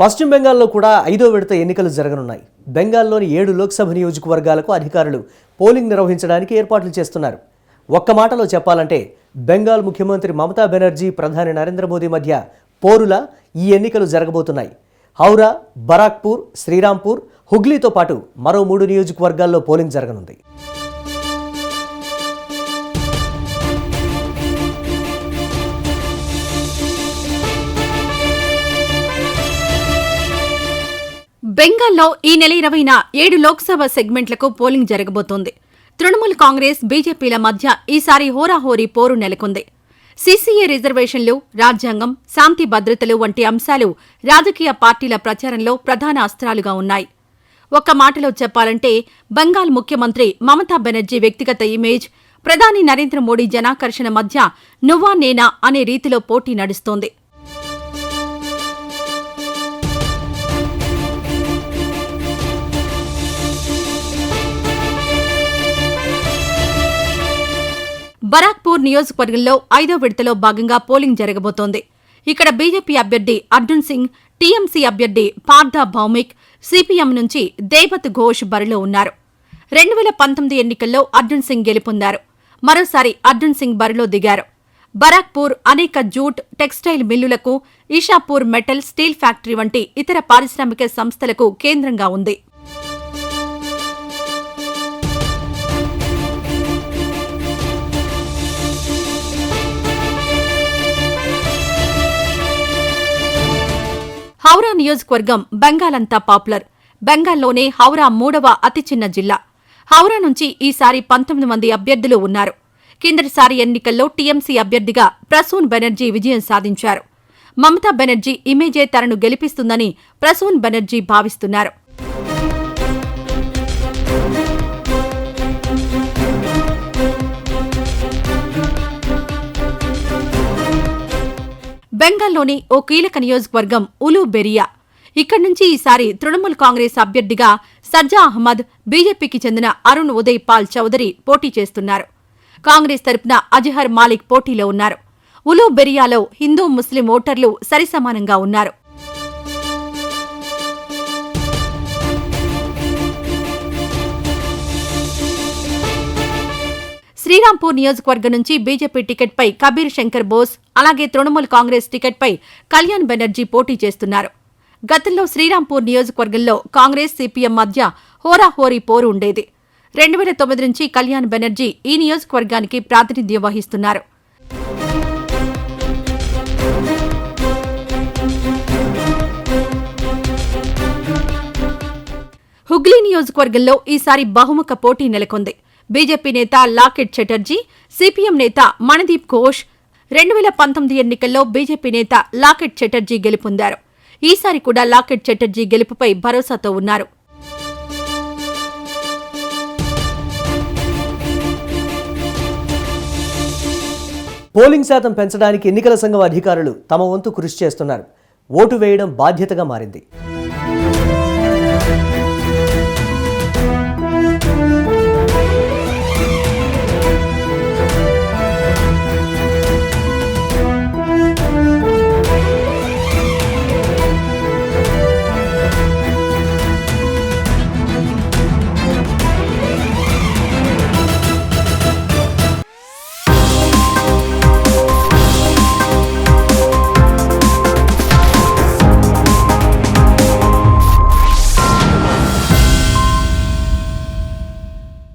పశ్చిమ బెంగాల్లో కూడా ఐదో విడత ఎన్నికలు జరగనున్నాయి. బెంగాల్లోని ఏడు లోక్సభ నియోజకవర్గాలకు అధికారులు పోలింగ్ నిర్వహించడానికి ఏర్పాట్లు చేస్తున్నారు. ఒక్క మాటలో చెప్పాలంటే బెంగాల్ ముఖ్యమంత్రి మమతా బెనర్జీ ప్రధాని నరేంద్ర మోదీ మధ్య పోరులా ఈ ఎన్నికలు జరగబోతున్నాయి. హౌరా బరాక్పూర్ శ్రీరాంపూర్ హుగ్లీతో పాటు మరో మూడు నియోజకవర్గాల్లో పోలింగ్ జరగనుంది. బెంగాల్లో ఈ నెల ఇరవైన ఏడు లోక్సభ సెగ్మెంట్లకు పోలింగ్ జరగబోతోంది. తృణమూల్ కాంగ్రెస్ బీజేపీల మధ్య ఈసారి హోరాహోరీ పోరు నెలకొంది. సీసీఏ రిజర్వేషన్లు రాజ్యాంగం శాంతి భద్రతలు వంటి అంశాలు రాజకీయ పార్టీల ప్రచారంలో ప్రధాన అస్త్రాలుగా ఉన్నాయి. ఒక్క మాటలో చెప్పాలంటే బెంగాల్ ముఖ్యమంత్రి మమతా బెనర్జీ వ్యక్తిగత ఇమేజ్ ప్రధాని నరేంద్ర మోడీ జనాకర్షణ మధ్య నువ్వా నేనా అనే రీతిలో పోటీ నడుస్తోంది. బరాక్పూర్ నియోజకవర్గంలో ఐదో విడతలో భాగంగా పోలింగ్ జరగబోతోంది. ఇక్కడ బీజేపీ అభ్యర్థి అర్జున్ సింగ్ టీఎంసీ అభ్యర్థి పార్థ భౌమిక్ సిపిఎం నుంచి దేవత్ ఘోష్ బరిలో ఉన్నారు. రెండు వేల పంతొమ్మిది ఎన్నికల్లో అర్జున్ సింగ్ గెలుపొందారు. మరోసారి అర్జున్ సింగ్ బరిలో దిగారు. బరాక్పూర్ అనేక జూట్ టెక్స్టైల్ మిల్లులకు ఈషాపూర్ మెటల్ స్టీల్ ఫ్యాక్టరీ వంటి ఇతర పారిశ్రామిక సంస్థలకు కేంద్రంగా ఉంది. హౌరా నియోజకవర్గం బెంగాల్ అంతా పాపులర్. బెంగాల్లోనే హౌరా మూడవ అతి చిన్న జిల్లా. హౌరా నుంచి ఈసారి పంతొమ్మిది మంది అభ్యర్థులు ఉన్నారు. కిందటిసారి ఎన్నికల్లో టీఎంసీ అభ్యర్థిగా ప్రసూన్ బెనర్జీ విజయం సాధించారు. మమతా బెనర్జీ ఇమేజే తనను గెలిపిస్తుందని ప్రసూన్ బెనర్జీ భావిస్తున్నారు. బెంగాల్లోని ఓ కీలక నియోజకవర్గం ఉలు బెరియా ఇక్కడి నుంచి ఈసారి తృణమూల్ కాంగ్రెస్ అభ్యర్థిగా సజ్జా అహ్మద్ బీజేపీకి చెందిన అరుణ్ ఉదయ్ పాల్ చౌదరి పోటీ చేస్తున్నారు. కాంగ్రెస్ తరపున అజహర్ మాలిక్ పోటీలో ఉన్నారు. ఉలు బెరియాలో హిందూ ముస్లిం ఓటర్లు సరిసమానంగా ఉన్నారు. శ్రీరాంపూర్ నియోజకవర్గం నుంచి బీజేపీ టికెట్పై కబీర్ శంకర్ బోస్ అలాగే తృణమూల్ కాంగ్రెస్ టికెట్పై కళ్యాణ్ బెనర్జీ పోటీ చేస్తున్నారు. గతంలో శ్రీరాంపూర్ నియోజకవర్గంలో కాంగ్రెస్ సిపిఎం మధ్య హోరాహోరీ పోరు ఉండేది. రెండు వేల తొమ్మిది నుంచి కళ్యాణ్ బెనర్జీ ఈ నియోజకవర్గానికి ప్రాతినిధ్యం వహిస్తున్నారు. హుగ్లీ నియోజకవర్గంలో ఈసారి బహుముఖ పోటీ నెలకొంది. బీజేపీ నేత లాకెట్ చటర్జీ సిపిఎం నేత మణదీప్ ఘోష్ రెండు వేల పంతొమ్మిది ఎన్నికల్లో బీజేపీ నేత లాకెట్ చటర్జీ గెలుపొందారు. ఈసారి కూడా లాకెట్ చటర్జీ గెలుపుపై భరోసాతో ఉన్నారు. పోలింగ్ శాతం పెంచడానికి ఎన్నికల సంఘం అధికారులు తమ వంతు కృషి చేస్తున్నారు. ఓటు వేయడం బాధ్యతగా మారింది.